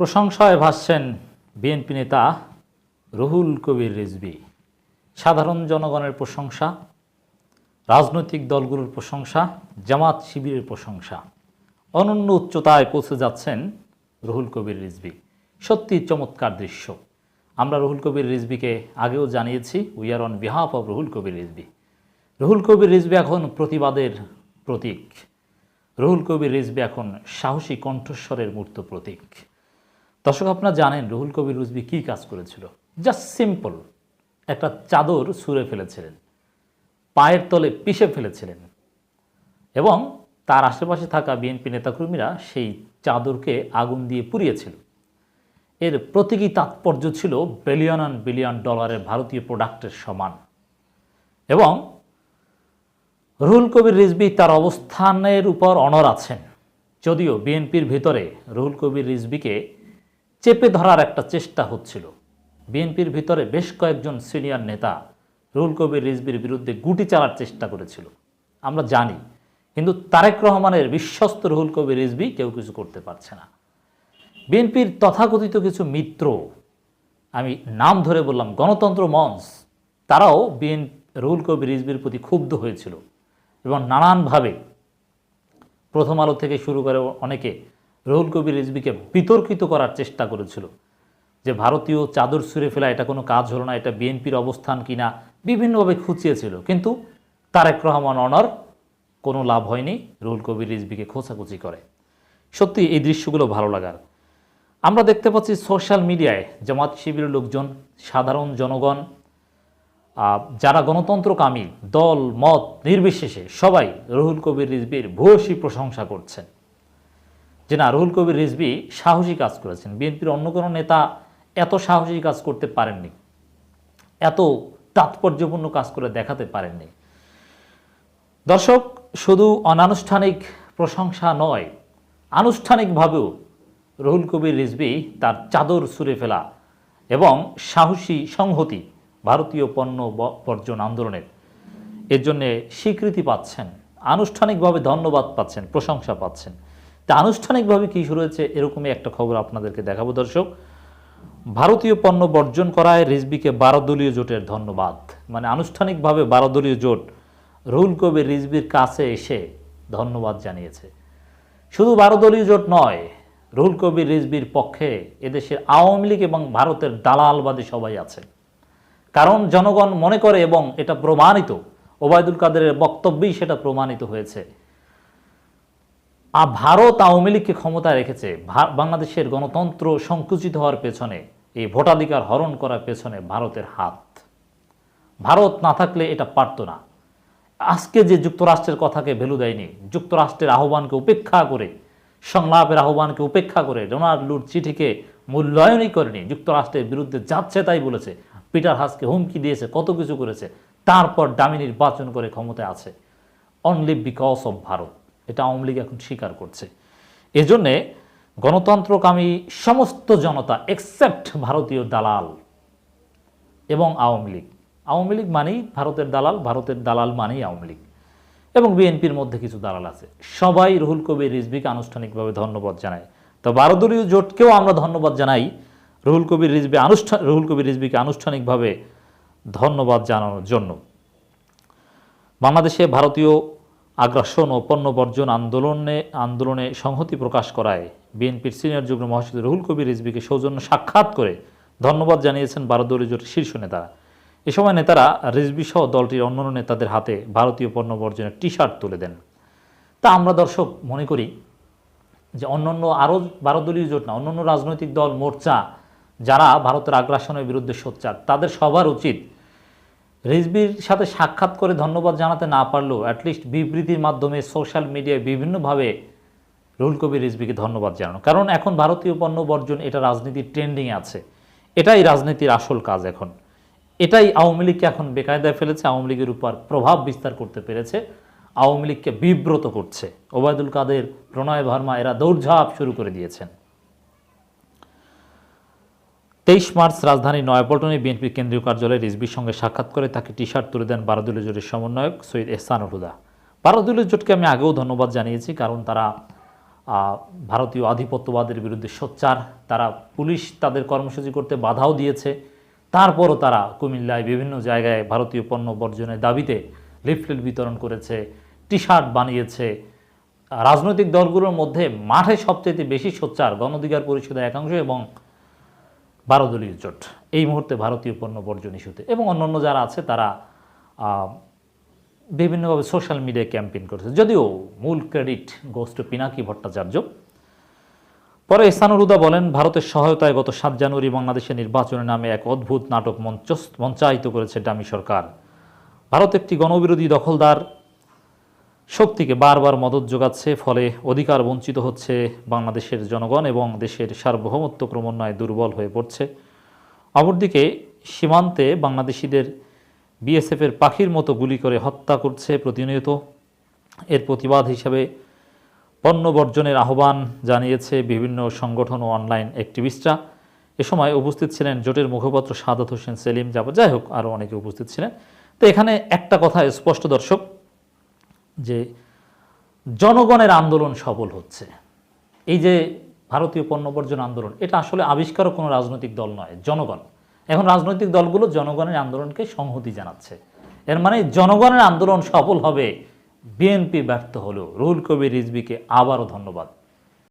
প্রশংসায় ভাসছেন বিএনপি নেতা রুহুল কবির রিজভি। সাধারণ জনগণের প্রশংসা, রাজনৈতিক দলগুলোর প্রশংসা, জামাত শিবিরের প্রশংসা। অনন্য উচ্চতায় পৌঁছে যাচ্ছেন রুহুল কবির রিজভি। সত্যি চমৎকার দৃশ্য। আমরা রুহুল কবির রিজভিকে আগেও জানিয়েছি we are on behalf of Ruhul Kabir Rizvi. Ruhul Kabir Rizvi এখন প্রতিবাদের প্রতীক। রুহুল কবির রিজভি এখন সাহসী কণ্ঠস্বরের মূর্ত প্রতীক। দর্শক, আপনারা জানেন রুহুল কবির রিজভি কী কাজ করেছিল? জাস্ট সিম্পল একটা চাদর ছুঁড়ে ফেলেছিলেন, পায়ের তলে পিষে ফেলেছিলেন এবং তার আশেপাশে থাকা বিএনপি নেতাকর্মীরা সেই চাদরকে আগুন দিয়ে পুড়িয়েছিল। এর প্রতীকী তাৎপর্য ছিল বিলিয়ন অ্যান্ড বিলিয়ন ডলারের ভারতীয় প্রোডাক্টের সমান। এবং রুহুল কবির রিজভি তার অবস্থানের উপর অনর আছেন। যদিও বিএনপির ভিতরে রুহুল কবির রিজভিকে চেপে ধরার একটা চেষ্টা হচ্ছিল। বিএনপির ভিতরে বেশ কয়েকজন সিনিয়র নেতা রুহুল কবির রিজভির বিরুদ্ধে গুটি চালার চেষ্টা করেছিল। আমরা জানি, কিন্তু তারেক রহমানের বিশ্বস্ত রুহুল কবির রিজভি কেউ কিছু করতে পারছে না। বিএনপির তথাকথিত কিছু মিত্র, আমি নাম ধরে বললাম, গণতন্ত্র মঞ্চ, তারাও বিএন, রুহুল কবির রিজভির প্রতি ক্ষুব্ধ হয়েছিল। এবং নানানভাবে প্রথম আলো থেকে শুরু করে অনেকে রুহুল কবির রিজভিকে বিতর্কিত করার চেষ্টা করেছিল যে ভারতীয় চাদর ছুঁড়ে ফেলা এটা কোনো কাজ হলো না, এটা বিএনপির অবস্থান কিনা, বিভিন্নভাবে খুঁচিয়েছিল। কিন্তু তারেক রহমান অনর কোনো লাভ হয়নি, রুহুল কবির রিজভিকে খোঁচাখুচি করে। সত্যি, এই দৃশ্যগুলো ভালো লাগার। আমরা দেখতে পাচ্ছি সোশ্যাল মিডিয়ায় জামাত শিবিরের লোকজন, সাধারণ জনগণ যারা গণতন্ত্রকামী দল, মত, নির্বিশেষে সবাই রুহুল কবির রিজবির ভূয়সী প্রশংসা করছেন। যে না রুহুল কবির রিজবি সাহসী কাজ করেছেন। বিএনপির অন্য কোনো নেতা এত সাহসী কাজ করতে পারেননি, এত তাৎপর্যপূর্ণ কাজ করে দেখাতে পারেননি। দর্শক, শুধু অনানুষ্ঠানিক প্রশংসা নয়, আনুষ্ঠানিকভাবেও রুহুল কবির রিজবি তার চাদর ছুঁড়ে ফেলা এবং সাহসী সংহতি ভারতীয় পণ্য বর্জন আন্দোলনের এর জন্যে স্বীকৃতি পাচ্ছেন, আনুষ্ঠানিকভাবে ধন্যবাদ পাচ্ছেন, প্রশংসা পাচ্ছেন। তা আনুষ্ঠানিকভাবে কী শুরু হয়েছে এরকমই একটা খবর আপনাদেরকে দেখাবো, দর্শক। ভারতীয় পণ্য বর্জন করায় রিজবিকে বারো দলীয় জোটের ধন্যবাদ। মানে আনুষ্ঠানিকভাবে বারো দলীয় জোট রুহুল কবির রিজবির কাছে এসে ধন্যবাদ জানিয়েছে। শুধু বারো দলীয় জোট নয়, রুহুল কবির রিজবির পক্ষে এদেশের আওয়ামী লীগ এবং ভারতের দালালবাদী সবাই আছে কারণ জনগণ মনে করে এবং এটা প্রমাণিত, ওবায়দুল কাদেরের বক্তব্যেই সেটা প্রমাণিত হয়েছে। ভারত আওয়ামী লীগকে ক্ষমতায় রেখেছে। বাংলাদেশের গণতন্ত্র সংকুচিত হওয়ার পেছনে, এই ভোটাধিকার হরণ করার পেছনে ভারতের হাত। ভারত না থাকলে এটা পারতো না। আজকে যে যুক্তরাষ্ট্রের কথাকে ভ্যালু দেয়নি, যুক্তরাষ্ট্রের আহ্বানকে উপেক্ষা করে, সংলাপের আহ্বানকে উপেক্ষা করে ডোনাল্ড লুর চিঠিকে মূল্যায়নই করেনি, যুক্তরাষ্ট্রের বিরুদ্ধে যাচ্ছে তাই বলেছে। পিটার হাসকে হুমকি দিয়েছে, কত কিছু করেছে, তারপর দামি নির্বাচন করে ক্ষমতায় আছে। Only because of Bharat. এটা আওয়ামী লীগ এখন স্বীকার করছে। এজন্যে গণতন্ত্রকামী সমস্ত জনতা এক্সেপ্ট ভারতীয় দালাল এবং আওয়ামী লীগ। আওয়ামী লীগ মানেই ভারতের দালাল ভারতের দালাল মানেই আওয়ামী লীগ। এবং বিএনপির মধ্যে কিছু দালাল আছে। সবাই রুহুল কবির রিজভিকে আনুষ্ঠানিকভাবে ধন্যবাদ জানায়। তো দলীয় জোটকেও আমরা ধন্যবাদ জানাই রুহুল কবির রিজভি আনুষ্ঠান রুহুল কবির রিজভিকে আনুষ্ঠানিকভাবে ধন্যবাদ জানানোর জন্য। বাংলাদেশে ভারতীয় আগ্রাসন ও পণ্য বর্জন আন্দোলনে আন্দোলনে সংহতি প্রকাশ করায়। বিএনপির সিনিয়র যুগ্ম মহাসচিব রুহুল কবির রিজভিকে সৌজন্য সাক্ষাৎ করে ধন্যবাদ জানিয়েছেন ভারত দলীয় জোটের শীর্ষ নেতারা। এ সময় নেতারা রিজভি সহ দলটির অন্যান্য নেতাদের হাতে ভারতীয় পণ্য বর্জনের টি শার্ট তুলে দেন। তা আমরা দর্শক মনে করি যে অন্যান্য আরও ভারত দলীয় জোট না, অন্যান্য রাজনৈতিক দল, মোর্চা যারা ভারতের আগ্রাসনের বিরুদ্ধে সোচ্চার, তাদের সবার উচিত রিজবির সাথে সাক্ষাৎ করে ধন্যবাদ জানাতে না পারলেও অ্যাটলিস্ট বিবৃতির মাধ্যমে সোশ্যাল মিডিয়ায় বিভিন্নভাবে রুহুল কবির রিজবিকে ধন্যবাদ জানানো। কারণ এখন ভারতীয় পণ্য বর্জন, এটা রাজনীতির ট্রেন্ডিংয়ে আছে। এটাই রাজনীতির আসল কাজ এখন। এটাই আওয়ামী লীগকে এখন বেকায়দায় ফেলেছে, আওয়ামী লীগের উপর প্রভাব বিস্তার করতে পেরেছে, আওয়ামী লীগকে বিব্রত করছে। ওবায়দুল কাদের, প্রণয় ভার্মা, এরা দৌড়ঝাঁপ শুরু করে দিয়েছেন। তেইশ মার্চ রাজধানীর নয়াপল্টনে বিএনপি কেন্দ্রীয় কার্যালয়ে রিজবির সঙ্গে সাক্ষাৎ করে তাকে টি শার্ট তুলে দেন বারাদুল্লি জোটের সমন্বয়ক সৈয়দ এহসানুল হুদা। বারাদুল্লি জোটকে আমি আগেও ধন্যবাদ জানিয়েছি, কারণ তারা ভারতীয় আধিপত্যবাদের বিরুদ্ধে সোচ্চার, তারা পুলিশ তাদের কর্মসূচি করতে বাধাও দিয়েছে। তারপরও তারা কুমিল্লায় বিভিন্ন জায়গায় ভারতীয় পণ্য বর্জনের দাবিতে লিফলেট বিতরণ করেছে টি শার্ট বানিয়েছে। রাজনৈতিক দলগুলোর মধ্যে মাঠে সবচেয়ে বেশি সোচ্চার গণঅধিকার পরিষদের একাংশ এবং বারো দলীয় জোট। এই মুহূর্তে ভারতীয় পণ্য বর্জন ইস্যুতে। এবং অন্যান্য যারা আছে, তারা বিভিন্নভাবে সোশ্যাল মিডিয়ায় ক্যাম্পেইন করেছে। যদিও মূল ক্রেডিট টু পিনাকি ভট্টাচার্য। পরে ইসানুরুদা বলেন, ভারতের সহায়তায় গত সাত জানুয়ারি বাংলাদেশের নির্বাচনের নামে এক অদ্ভুত নাটক মঞ্চ মঞ্চায়িত করেছে ডামি সরকার। ভারত একটি গণবিরোধী দখলদার শক্তিকে বারবার মদত যোগাচ্ছে, ফলে অধিকার বঞ্চিত হচ্ছে বাংলাদেশের জনগণ এবং দেশের সার্বভৌমত্ব ক্রমান্বয়ে দুর্বল হয়ে পড়ছে। অপরদিকে, সীমান্তে বাংলাদেশিদের বিএসএফের পাখির মতো গুলি করে হত্যা করছে প্রতিনিয়ত। এর প্রতিবাদ হিসাবে পণ্য বর্জনের আহ্বান জানিয়েছে বিভিন্ন সংগঠন ও অনলাইন অ্যাক্টিভিস্টরা। এ সময় উপস্থিত ছিলেন জোটের মুখপাত্র সাদাত হোসেন সেলিম। যাব, যাই হোক আরও অনেকে উপস্থিত ছিলেন। তো এখানে একটা কথা স্পষ্ট দর্শক যে জনগণের আন্দোলন সফল হচ্ছে। এই যে ভারতীয় পণ্য বর্জন আন্দোলন, এটা আসলে আবিষ্কারও কোনো রাজনৈতিক দল নয়, জনগণ। এখন রাজনৈতিক দলগুলো জনগণের আন্দোলনকে সংহতি জানাচ্ছে। এর মানে জনগণের আন্দোলন সফল হবে, বিএনপি ব্যর্থ হলেও। রুহুল কবির রিজবিকে আবারও ধন্যবাদ।